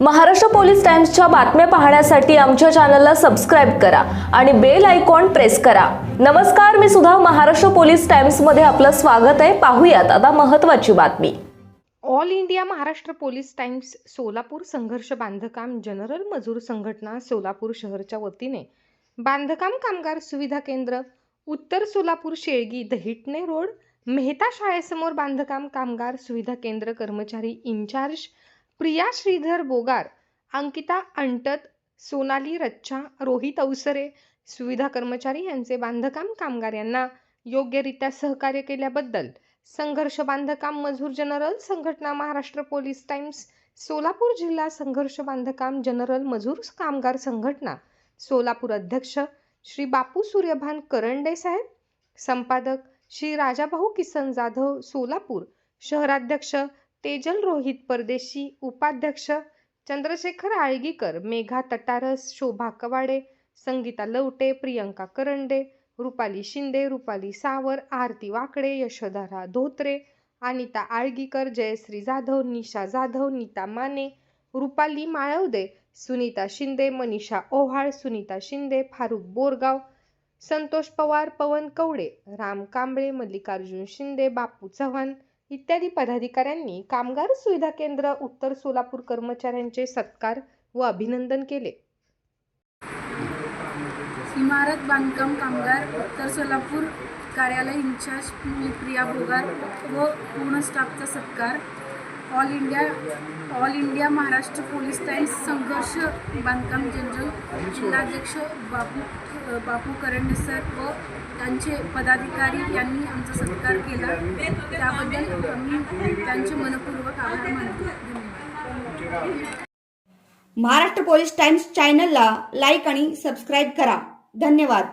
Maharashtra police टाइम्सच्या बातम्या पाहण्यासाठी आमच्या चॅनलला सबस्क्राईब करा आणि बेल आयकॉन प्रेस करा. नमस्कार मी सुद्धा महाराष्ट्र पोलीस टाइम्समध्ये आपलं स्वागत आहे. पाहूयात आता महत्त्वाची बातमी. All India Maharashtra police Times Solapur संघर्ष बांधकाम जनरल मजूर संघटना सोलापूर शहरच्या वतीने बांधकाम कामगार सुविधा केंद्र उत्तर सोलापूर शेळगी दहिटणे रोड मेहता शाळेसमोर बांधकाम कामगार सुविधा केंद्र कर्मचारी इंचार्ज प्रिया श्रीधर बोगार अंकिता अंटत सोनाली रच्चा रोहित अवसरे सुविधा कर्मचारी यांचे बांधकाम कामगार यांना योग्यरित्या सहकार्य केल्याबद्दल संघर्ष बांधकाम मजूर जनरल संघटना महाराष्ट्र पोलीस टाइम्स सोलापूर जिल्हा संघर्ष बांधकाम जनरल मजूर कामगार संघटना सोलापूर अध्यक्ष श्री बापू सूर्यभान करंडे साहेब संपादक श्री राजाभाऊ किसन जाधव सोलापूर शहराध्यक्ष तेजल रोहित परदेशी उपाध्यक्ष चंद्रशेखर आळगीकर मेघा तटारस शोभा कवाडे संगीता लवटे प्रियंका करंडे रुपाली शिंदे रुपाली सावर आरती वाकडे यशोधरा धोत्रे अनिता आळगीकर जयश्री जाधव निशा जाधव नीता माने रुपाली माळवदे सुनीता शिंदे मनीषा ओव्हाळ सुनीता शिंदे फारुख बोरगाव संतोष पवार पवन कवडे राम कांबळे मल्लिकार्जुन शिंदे बापू चव्हाण इत्यादी पदाधिकाऱ्यांनी कामगार सुविधा केंद्र उत्तर सोलापूर कर्मचाऱ्यांचे सत्कार व अभिनंदन केले. इमारत बांधकाम कामगार उत्तर सोलापूर कार्यालय इंचार्ज प्रिया बोगार व पूर्ण स्टाफचा सत्कार. All India all India Maharashtra police Times संघर्ष बांधकाम जनरल जिल्हाध्यक्ष बापू बापू करंडे सर व त्यांचे पदाधिकारी यांनी आमचा सत्कार केला. त्याबद्दल आम्ही त्यांचे मनपूर्वक आभार मानतो. महाराष्ट्र पोलीस टाइम्स चॅनलला लाईक आणि सबस्क्राईब करा. धन्यवाद.